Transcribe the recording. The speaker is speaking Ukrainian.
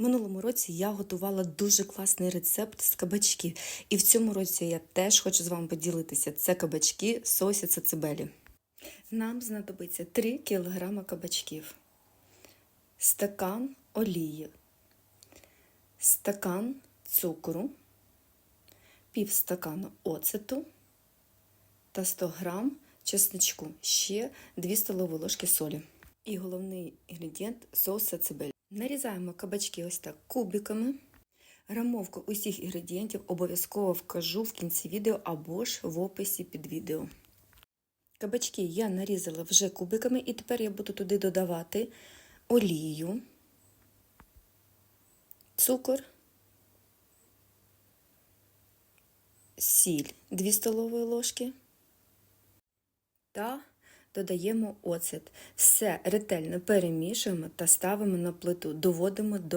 Минулому році я готувала дуже класний рецепт з кабачків. І в цьому році я теж хочу з вами поділитися. Це кабачки сосі цибелі. Нам знадобиться 3 кг кабачків, стакан олії, стакан цукру, пів стакану оцету та 100 грам чесничку, ще 2 столові ложки солі. І головний інгредієнт соус сацебель. Нарізаємо кабачки ось так кубиками. Грамовку усіх інгредієнтів обов'язково вкажу в кінці відео або ж в описі під відео. Кабачки я нарізала вже кубиками, і тепер я буду туди додавати олію, цукор, сіль 2 столові ложки та додаємо оцет. Все ретельно перемішуємо та ставимо на плиту, доводимо до